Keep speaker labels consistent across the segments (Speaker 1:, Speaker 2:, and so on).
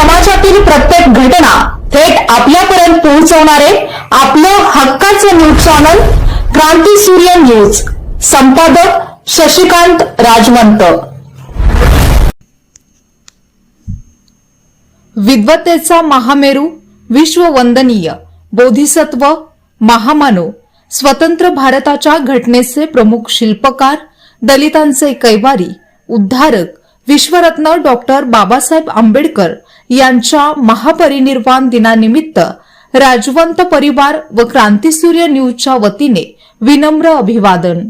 Speaker 1: समाजातील प्रत्येक घटना थेट आपल्यापर्यंत पोहोचवणारे आपलं हक्काचं न्यूज चॅनल क्रांती सूर्य न्यूज. संपादक शशिकांत राजवंत. विद्वत्तेचा महामेरू विश्ववंदनीय बोधिसत्व महामानव स्वतंत्र भारताच्या घटनेचे प्रमुख शिल्पकार दलितांचे कैवारी उद्धारक विश्वरत्न डॉक्टर बाबासाहेब आंबेडकर यांच्या महापरिनिर्वाण दिनानिमित्त राजवंत परिवार व क्रांतीसूर्य न्यूजच्या वतीने विनम्र अभिवादन.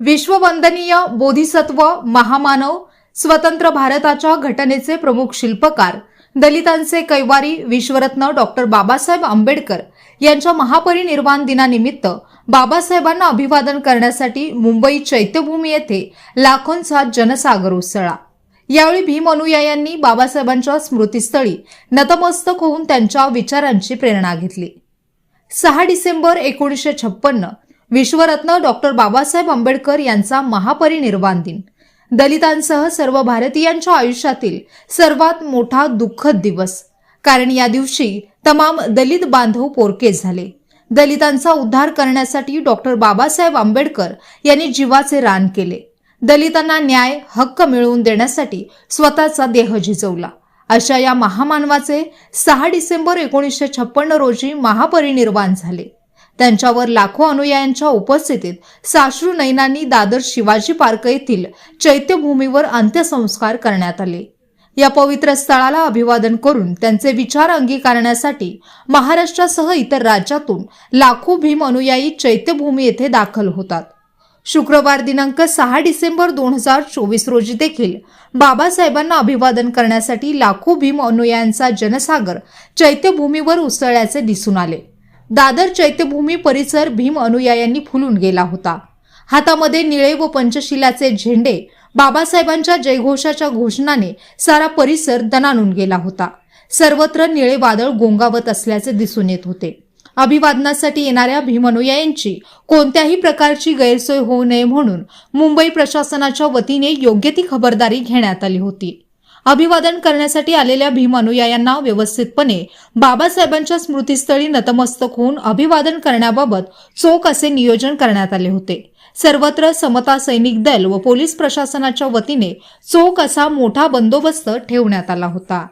Speaker 1: विश्ववंदनीय बोधिसत्व महामानव स्वतंत्र भारताच्या घटनेचे प्रमुख शिल्पकार दलितांचे कैवारी विश्वरत्न डॉक्टर बाबासाहेब आंबेडकर यांच्या महापरिनिर्वाण दिनानिमित्त बाबासाहेबांना अभिवादन करण्यासाठी मुंबई चैत्यभूमी येथे लाखोंचा जनसागर उसळला. यावेळी भीम अनुयायांनी बाबासाहेबांच्या स्मृतीस्थळी नतमस्तक होऊन त्यांच्या विचारांची प्रेरणा घेतली. सहा डिसेंबर एकोणीसशे छप्पन्न विश्वरत्न डॉक्टर बाबासाहेब आंबेडकर यांचा महापरिनिर्वाण दिन. दलितांसह सर्व भारतीयांच्या आयुष्यातील सर्वात मोठा दुःखद दिवस. कारण या दिवशी तमाम दलित बांधव पोरके झाले. दलितांचा उद्धार करण्यासाठी डॉक्टर बाबासाहेब आंबेडकर यांनी जीवाचे रान केले. दलितांना न्याय हक्क मिळवून देण्यासाठी स्वतःचा देह झिजवला. अशा या महामानवाचे सहा डिसेंबर एकोणीसशे छप्पन्न रोजी महापरिनिर्वाण झाले. त्यांच्यावर लाखो अनुयायांच्या उपस्थितीत साश्रू नैनांनी दादर शिवाजी पार्क येथील चैत्यभूमीवर अंत्यसंस्कार करण्यात आले. या पवित्र स्थळाला अभिवादन करून त्यांचे विचार अंगीकारण्यासाठी महाराष्ट्रासह इतर राज्यातून लाखो भीम अनुयायी चैत्यभूमी येथे दाखल होतात. शुक्रवार दिनांक सहा डिसेंबर दोन हजार चोवीस रोजी देखील बाबासाहेबांना अभिवादन करण्यासाठी लाखो भीम अनुयायांचा जनसागर चैत्यभूमीवर उसळल्याचे दिसून आले. दादर चैत्यभूमी परिसर भीम अनुयायांनी फुलून गेला होता. हातामध्ये निळे व पंचशिलाचे झेंडे बाबासाहेबांच्या जयघोषाच्या घोषणाने सारा परिसर दणानून गेला होता. सर्वत्र निळे वादळ गोंगावत असल्याचे दिसून येत होते. अभिवादनासाठी येणाऱ्या भीमनुयायांची कोणत्याही प्रकारची गैरसोय होऊ नये म्हणून मुंबई प्रशासनाच्या वतीने योग्य ती खबरदारी घेण्यात आली होती. अभिवादन करण्यासाठी आलेल्या भीम अनुयायांना व्यवस्थितपणे बाबासाहेबांच्या स्मृतीस्थळी नतमस्तक होऊन अभिवादन करण्याबाबत चोख असे नियोजन करण्यात आले होते. सर्वत्र समता सैनिक दल व पोलीस प्रशासनाच्या वतीने चोख असा मोठा बंदोबस्त ठेवण्यात आला होता.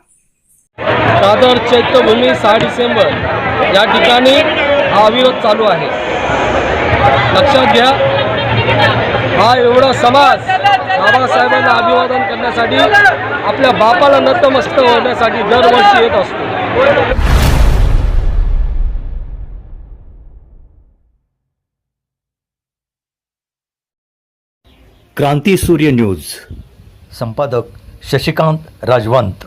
Speaker 2: दादर चैत्यभूमी सहा डिसेंबर या ठिकाणी हा अविरोध चालू आहे. लक्षात घ्या हा एवढा समाज बाबासाहेबांना अभिवादन करण्यासाठी आपल्या बापाला नतमस्तक होण्यासाठी दरवर्षी येत असतो.
Speaker 3: क्रांती सूर्य न्यूज. संपादक शशिकांत राजवंत.